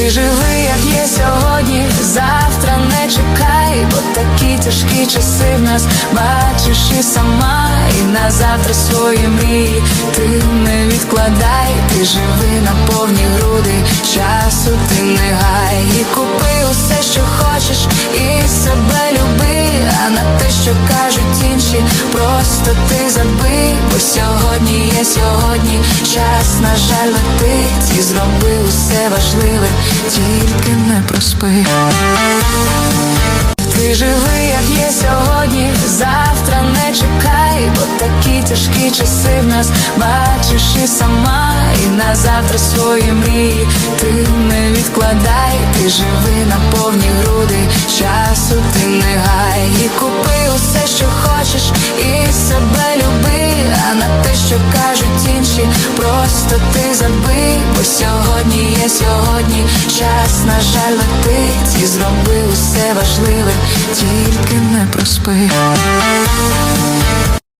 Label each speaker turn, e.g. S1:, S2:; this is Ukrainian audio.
S1: Ти живи, як є сьогодні, завтра не чекай, бо такі тяжкі часи в нас. Бачиш і сама, і на завтра свої мрії. Ти не відкладай, ти живи на повні груди, часу ти не гай, і купи усе, що хочеш, і себе люби, а на те, що кажуть інші, просто ти забий, бо сьогодні є сьогодні, час, на жаль, летить, і зроби усе важливе, тільки не проспи. Ти живи, як є сьогодні, завтра не чекай, бо такі тяжкі часи в нас. Бачиш і сама, і на завтра свої мрії. Ти не відкладай, ти живи на повні груди, часу ти не гай, і купи усе, що хочеш, і себе люби, а на те, що кажуть інші, просто ти забий, бо сьогодні є сьогодні, час, на жаль, летить, і зроби усе важливе, тільки не проспи.